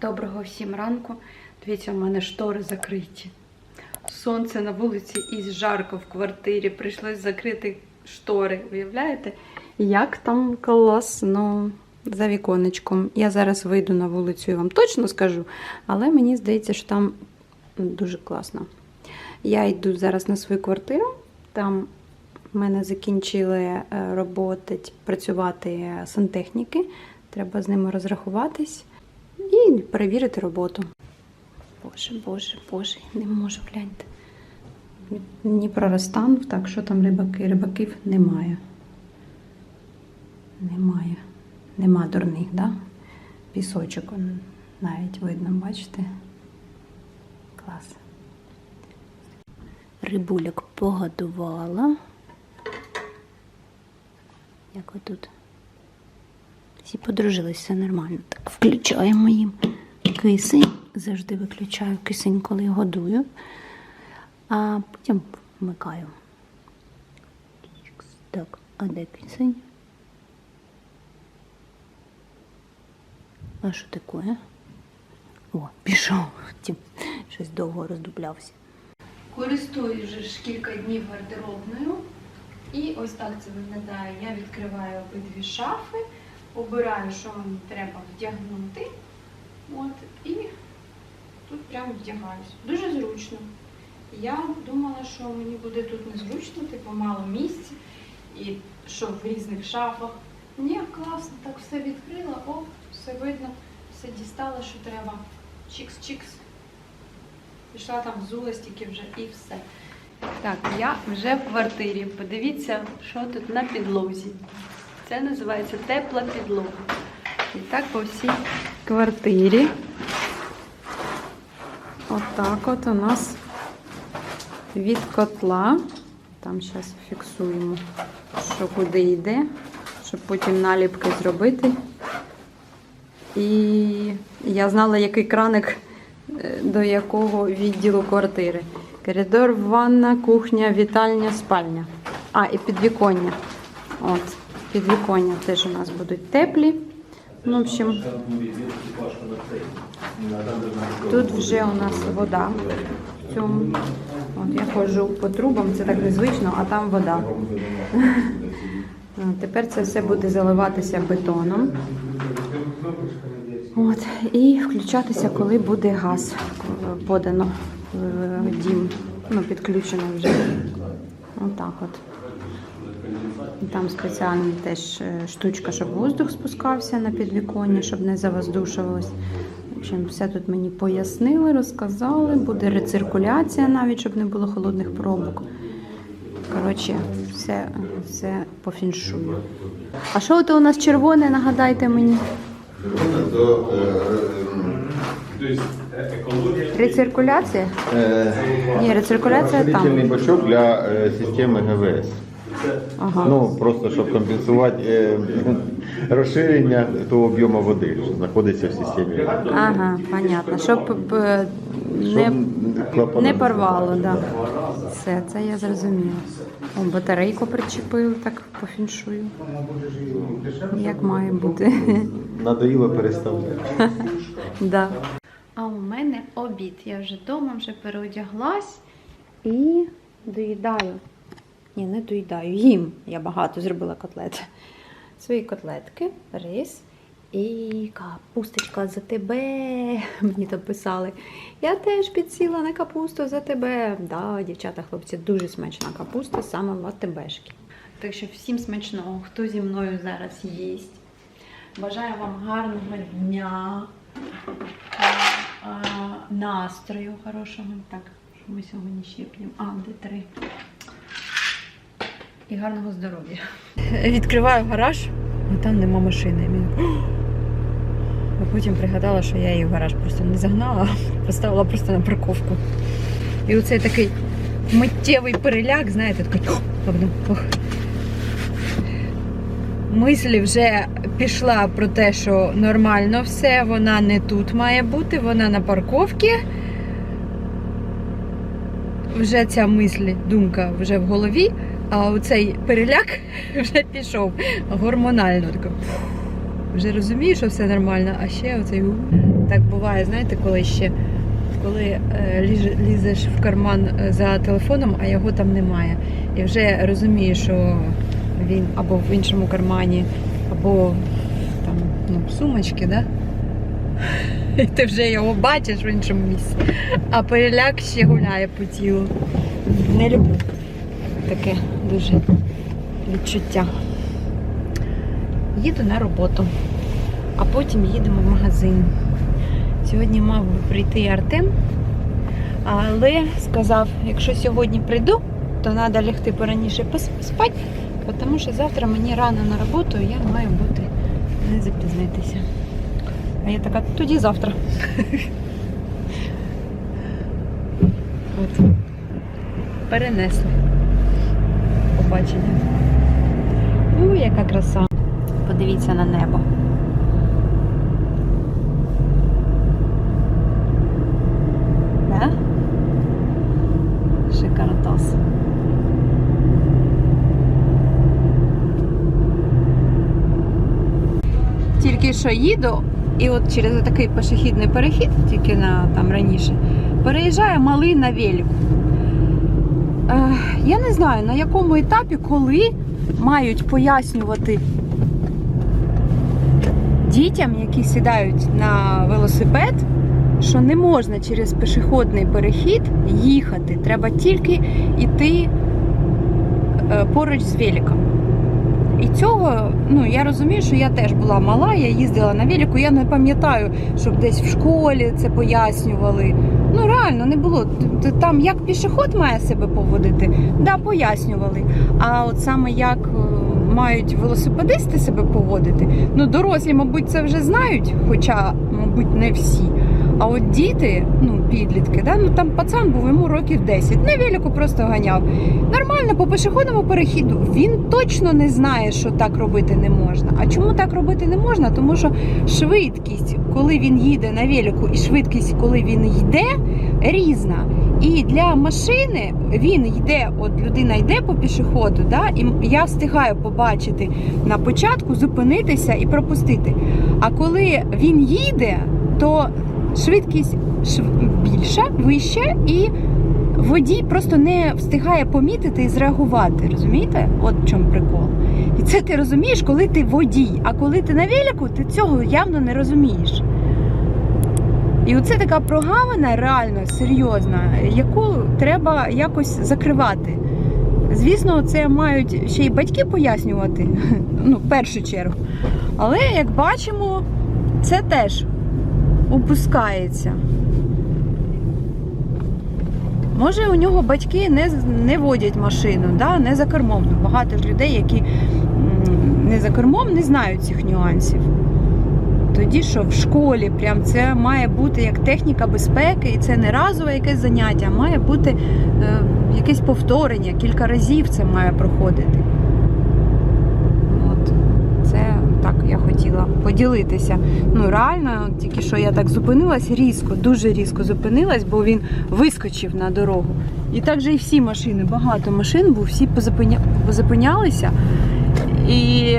Доброго всім ранку. Дивіться, у мене штори закриті. Сонце на вулиці і жарко в квартирі. Прийшлось закрити штори. Уявляєте? Як там класно за віконечком. Я зараз вийду на вулицю і вам точно скажу, але мені здається, що там дуже класно. Я йду зараз на свою квартиру. Там в мене закінчили е, роботи, працювати сантехніки. Треба з ними розрахуватись і перевірити роботу. Боже, боже, боже, не можу гляньте. Дніпро розтанув, так що там рибаки? Рибаків немає. Немає. Нема дурних, да? Пісочок навіть видно, бачите? Клас. Рибуляк погодувала. Як ви тут? Всі подружились, все нормально. Так, включаємо їм кисень. Завжди виключаю кисень, коли годую, а потім вмикаю. Так, а де кисень? А що таке? О, пішов. Щось довго роздублявся. Користуюсь вже ж кілька днів гардеробною. І ось так це виглядає. Я відкриваю обидві шафи, обираю, що мені треба вдягнути. От, і тут прямо вдягаюсь. Дуже зручно. Я думала, що мені буде тут незручно, типу мало місця, і що в різних шафах. Ні, класно, так все відкрила, оп, все видно, все дістала, що треба. Чікс-чікс. Пішла там взулась тільки вже і все. Так, я вже в квартирі. Подивіться, що тут на підлозі. Це називається тепла підлога. І так по всій квартирі. Отак от у нас від котла. Там зараз фіксуємо, що куди йде, щоб потім наліпки зробити. І я знала, який краник е, до якого відділу квартири. Коридор, ванна, кухня, вітальня, спальня. А, і підвіконня. От, підвіконня теж у нас будуть теплі. Ну, в общем, тут вже у нас вода. От я ходжу по трубам, це так незвично, а там вода. Тепер це все буде заливатися бетоном. От, і включатися, коли буде газ подано в дім. Ну, підключено вже. Отак от. Там спеціальна теж е, штучка, щоб воздух спускався на підвіконня, щоб не завоздушувалось. В общем, все тут мені пояснили, розказали. Буде рециркуляція навіть, щоб не було холодних пробок. Коротше, все, все по фіншую. А що це у нас червоне, нагадайте мені? До, Рециркуляція? е, Ні, рециркуляція там. бачок для е, системи ГВС. Ага. Ну, просто щоб компенсувати е, розширення того об'єму води, що знаходиться в системі. Ага, понятно. Щоб е, не, Щоб не порвало, да. Все, це я зрозуміла. О, батарейку причепили так по фіншую. Як має бути. Надоїло переставляти. да. А у мене обід. Я вже вдома, вже переодяглась і доїдаю. Ні, не доїдаю. Їм. Я багато зробила котлет. Свої котлетки, рис і капусточка за тебе. Мені там писали. Я теж підсіла на капусту за тебе. Да, дівчата, хлопці, дуже смачна капуста саме в АТБшки. Так що всім смачного, хто зі мною зараз їсть. Бажаю вам гарного дня, а, настрою хорошого. Так, що ми сьогодні ще п'ємо? А, де три. І гарного здоров'я. Відкриваю гараж, а там нема машини. А потім пригадала, що я її в гараж просто не загнала, а поставила просто на парковку. І оцей такий миттєвий переляк, знаєте, такий. Мислі вже пішла про те, що нормально все, вона не тут має бути, вона на парковці. Вже ця мисль, думка вже в голові, а оцей переляк вже пішов гормонально. Тако, вже розумію, що все нормально, а ще оцей. Так буває, знаєте, коли ще коли е, лізеш в карман е, за телефоном, а його там немає. І вже розумієш, що він або в іншому кармані, або там ну, в сумочці, да? І ти вже його бачиш в іншому місці. А переляк ще гуляє по тілу. Не люблю таке дуже відчуття. Їду на роботу, а потім їдемо в магазин. Сьогодні мав би прийти Артем, але сказав, якщо сьогодні прийду, то треба лягти пораніше поспати, тому що завтра мені рано на роботу, я маю бути не запізнитися. А я така, тоді завтра. От. Перенесли побачення. У, яка краса. Подивіться на небо. Да? Шикардос. Тільки що їду, і от через такий пішохідний перехід, тільки на там раніше, переїжджає малий на велику. Е, я не знаю на якому етапі, коли мають пояснювати дітям, які сідають на велосипед, що не можна через пішохідний перехід їхати. Треба тільки йти е, поруч з великом. І цього, ну я розумію, що я теж була мала, я їздила на велику, я не пам'ятаю, щоб десь в школі це пояснювали. Ну реально не було. Там як пішохід має себе поводити, да, пояснювали. А от саме як е, мають велосипедисти себе поводити, ну дорослі, мабуть, це вже знають, хоча, мабуть, не всі. А от діти, ну підлітки, да, ну там пацан був йому років 10, на велику просто ганяв. Нормально по пішохідному перехіду. Він точно не знає, що так робити не можна. А чому так робити не можна? Тому що швидкість, коли він їде на велику, і швидкість, коли він йде, різна. І для машини він йде, от людина йде по пішоходу, да, і я встигаю побачити на початку, зупинитися і пропустити. А коли він їде, то швидкість більша, вища, і водій просто не встигає помітити і зреагувати. Розумієте? От в чому прикол. І це ти розумієш, коли ти водій. А коли ти на велику, ти цього явно не розумієш. І оце така прогавина реально серйозна, яку треба якось закривати. Звісно, це мають ще й батьки пояснювати, ну, в першу чергу. Але як бачимо, це теж упускається. Може, у нього батьки не, не водять машину, да? не за кермом. Багато ж людей, які не за кермом, не знають цих нюансів. Тоді що в школі прям це має бути як техніка безпеки, і це не разове якесь заняття, а має бути е, якесь повторення, кілька разів це має проходити. От. Це так я хотіла поділитися. Ну реально, тільки що я так зупинилась різко, дуже різко зупинилась, бо він вискочив на дорогу. І так же і всі машини, багато машин, бо всі позупиня... позупинялися. І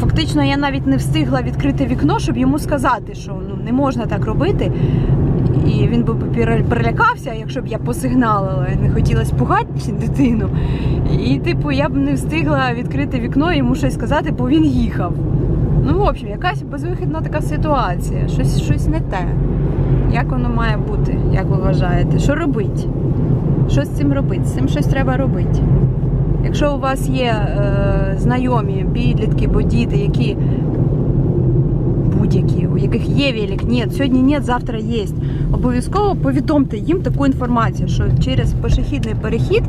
фактично я навіть не встигла відкрити вікно, щоб йому сказати, що ну не можна так робити. І він би пере- перелякався, якщо б я посигналила, не хотіла спугати дитину. І, типу, я б не встигла відкрити вікно і йому щось сказати, бо він їхав. Ну, в общем, якась безвихідна така ситуація. Щось, щось не те. Як воно має бути, як ви вважаєте? Що робить? Що з цим робити? З цим щось треба робити. Якщо у вас є е, знайомі, підлітки, бо діти, які будь-які, у яких є велик, ні, сьогодні ні, завтра є. Обов'язково повідомте їм таку інформацію, що через пішохідний перехід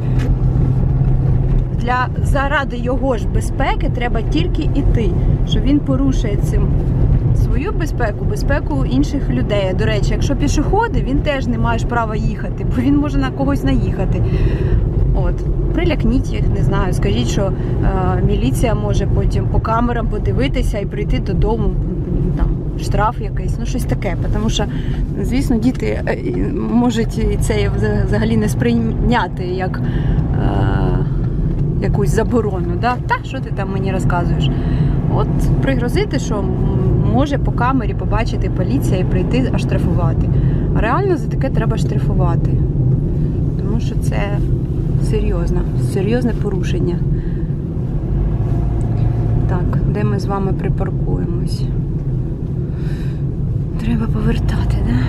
для заради його ж безпеки треба тільки йти, що він порушує цим свою безпеку, безпеку інших людей. До речі, якщо пішоходи, він теж не маєш права їхати, бо він може на когось наїхати. От, прилякніть їх, не знаю. Скажіть, що е, міліція може потім по камерам подивитися і прийти додому. Штраф якийсь, ну щось таке. Тому що, звісно, діти е, можуть це взагалі не сприйняти як е, якусь заборону. Да? Та що ти там мені розказуєш? От пригрозити, що може по камері побачити поліція і прийти аж штрафувати. А реально за таке треба штрафувати. Тому що це серйозно, серйозне порушення. Так, де ми з вами припаркуємось? Треба повертати, да?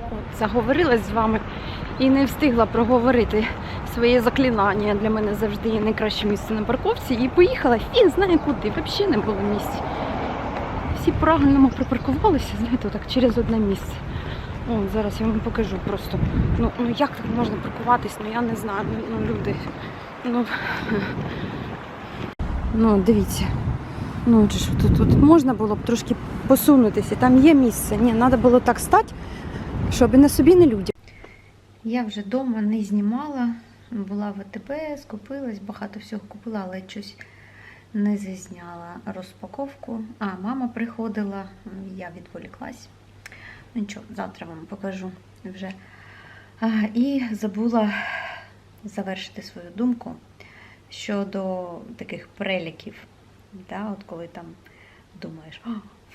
От, заговорилась з вами і не встигла проговорити своє заклинання. Для мене завжди є найкраще місце на парковці. І поїхала фін знає куди. Взагалі не було місць. Всі правильно припаркувалися, знаєте, так через одне місце. О, зараз я вам покажу просто. Ну, ну як так можна паркуватись? Ну я не знаю. Ну, ну люди. Ну, ну дивіться. Ну, чи що тут, тут можна було б трошки посунутися, там є місце. Ні, треба було так стати, щоб і на собі, не людям. Я вже вдома не знімала, була в АТБ, скупилась, багато всього купила, але щось не зазняла розпаковку. А, мама приходила, я відволіклась. Ну нічого, завтра вам покажу вже. А, і забула завершити свою думку щодо таких переліків. Да, от коли там думаєш, «О,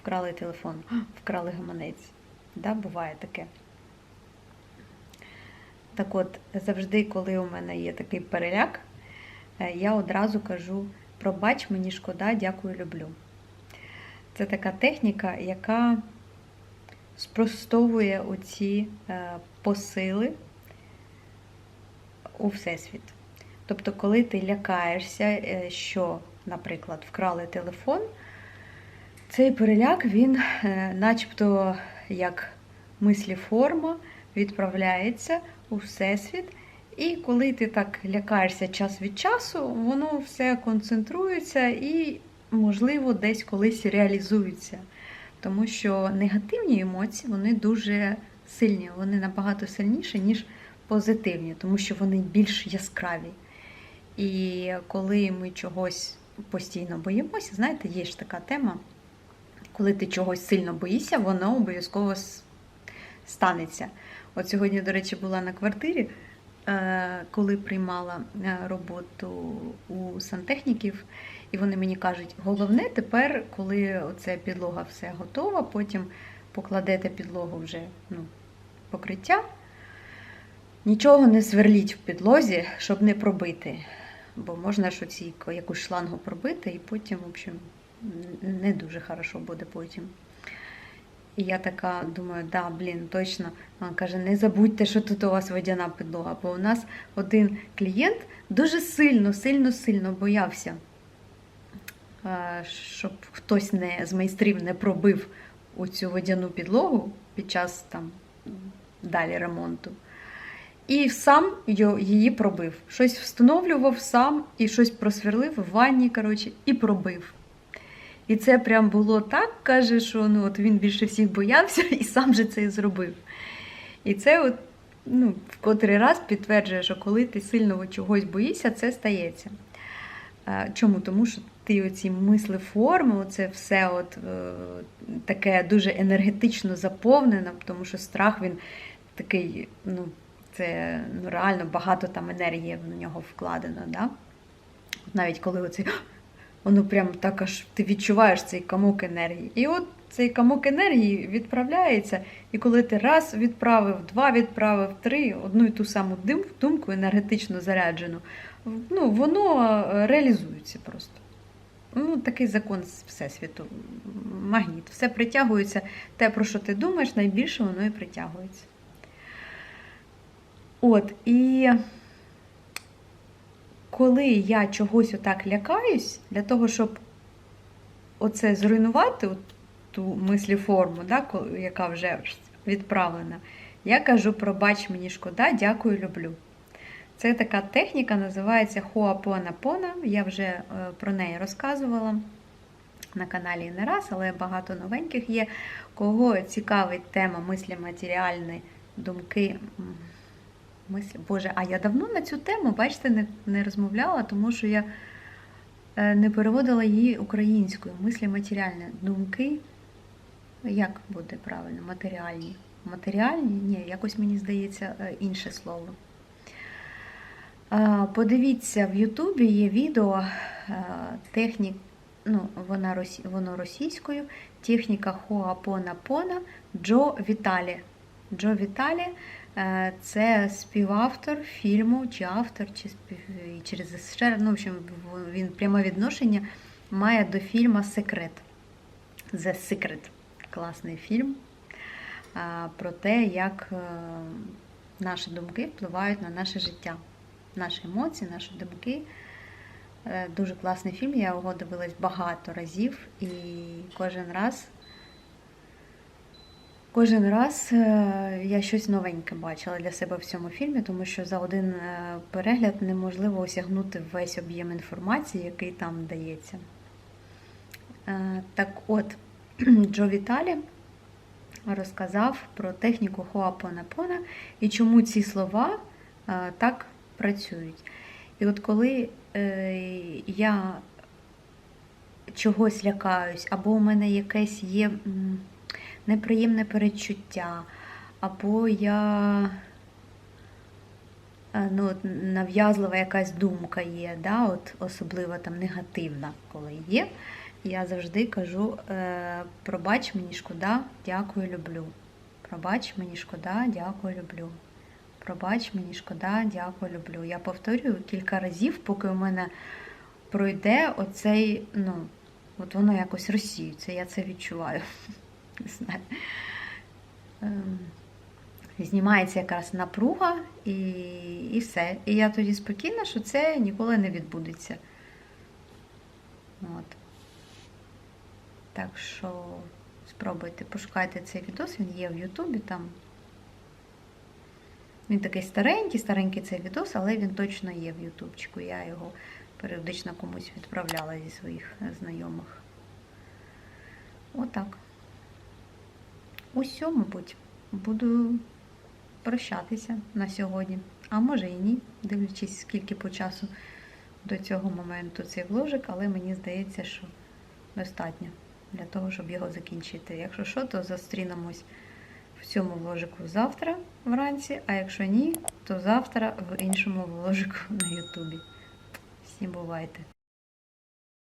вкрали телефон, вкрали гаманець. Да, буває таке. Так от, завжди, коли у мене є такий переляк, е, я одразу кажу: пробач, мені шкода, дякую, люблю. Це така техніка, яка спростовує оці е, посили у Всесвіт. Тобто, коли ти лякаєшся, е, що, наприклад, вкрали телефон, цей переляк, він е, начебто як мисліформа відправляється у Всесвіт. І коли ти так лякаєшся час від часу, воно все концентрується і, можливо, десь колись реалізується. Тому що негативні емоції вони дуже сильні, вони набагато сильніші, ніж позитивні, тому що вони більш яскраві. І коли ми чогось постійно боїмося, знаєте, є ж така тема, коли ти чогось сильно боїшся, воно обов'язково станеться. От сьогодні, до речі, була на квартирі, е, коли приймала е, роботу у сантехніків, і вони мені кажуть, головне тепер, коли оце підлога все готова, потім покладете підлогу вже ну, покриття, нічого не сверліть в підлозі, щоб не пробити. Бо можна ж оці якусь шлангу пробити, і потім, в общем, не дуже хорошо буде потім. І я така думаю, да, блін, точно. Вона каже, не забудьте, що тут у вас водяна підлога. Бо у нас один клієнт дуже сильно, сильно, сильно боявся, е, щоб хтось не з майстрів не пробив у цю водяну підлогу під час там далі ремонту. І сам її пробив. Щось встановлював сам і щось просверлив в ванні, коротше, і пробив. І це прям було так, каже, що ну, от він більше всіх боявся і сам же це і зробив. І це от, ну, в котрий раз підтверджує, що коли ти сильно чогось боїшся, це стається. Чому? Тому що ти оці мисли форми, оце все от, е, таке дуже енергетично заповнене, тому що страх він такий, ну, це ну, реально багато там енергії в нього вкладено. Да? Навіть коли оцей воно прям так аж ти відчуваєш цей камок енергії. І от цей камок енергії відправляється, і коли ти раз відправив, два відправив, три, одну і ту саму думку енергетично заряджену, ну, воно реалізується просто. Ну, такий закон Всесвіту. Магніт. Все притягується. Те, про що ти думаєш, найбільше воно і притягується. От, і коли я чогось отак лякаюсь, для того, щоб оце зруйнувати, ту мисліформу, да, яка вже відправлена, я кажу: пробач мені шкода, дякую, люблю. Це така техніка, називається Хоапонапона. Я вже е, про неї розказувала на каналі не раз, але багато новеньких є. Кого цікавить тема мислі матеріальні, думки. Мислі, Боже, а я давно на цю тему, бачите, не, не розмовляла, тому що я е, не переводила її українською. Мислі матеріальні. Думки, як буде правильно? Матеріальні. Матеріальні? Ні, якось мені здається е, інше слово. Е, Подивіться, в Ютубі є відео технік, ну, вона росі... воно російською. Техніка Хоапона-Пона Джо Віталі. Джо Віталі це співавтор фільму, чи автор, чи спів... чи режисер. Ну, в общем, він пряме відношення має до фільму Секрет. The Secret. Класний фільм е, про те, як е, наші думки впливають на наше життя, наші емоції, наші думки. Е, Дуже класний фільм, я його дивилась багато разів, і кожен раз, кожен раз е, я щось новеньке бачила для себе в цьому фільмі, тому що за один е, перегляд неможливо осягнути весь об'єм інформації, який там дається. Е, Так от, Джо Віталі розказав про техніку Хоапонапона і чому ці слова так працюють. І от коли я чогось лякаюсь, або у мене якесь є неприємне перечуття, або я е, ну, нав'язлива якась думка є, да, от особливо там негативна, коли є, я завжди кажу: е, пробач мені шкода, дякую, люблю. Пробач мені шкода, дякую, люблю. Пробач мені шкода, дякую, люблю. Я повторюю кілька разів, поки у мене пройде оцей, ну, от воно якось розсіюється, я це відчуваю. Не знаю. Ем, Знімається якраз напруга і, і все. І я тоді спокійна, що це ніколи не відбудеться. От. Так що спробуйте, пошукайте цей відос, він є в Ютубі там. Він такий старенький, старенький цей відос, але він точно є в Ютубчику. Я його періодично комусь відправляла зі своїх е, знайомих. Отак. Усьо, мабуть, буду прощатися на сьогодні. А може і ні, дивлячись, скільки по часу до цього моменту цей вложик, але мені здається, що достатньо для того, щоб його закінчити. Якщо що, то зустрінемось в цьому вложику завтра вранці, а якщо ні, то завтра в іншому вложику на Ютубі. Всім бувайте!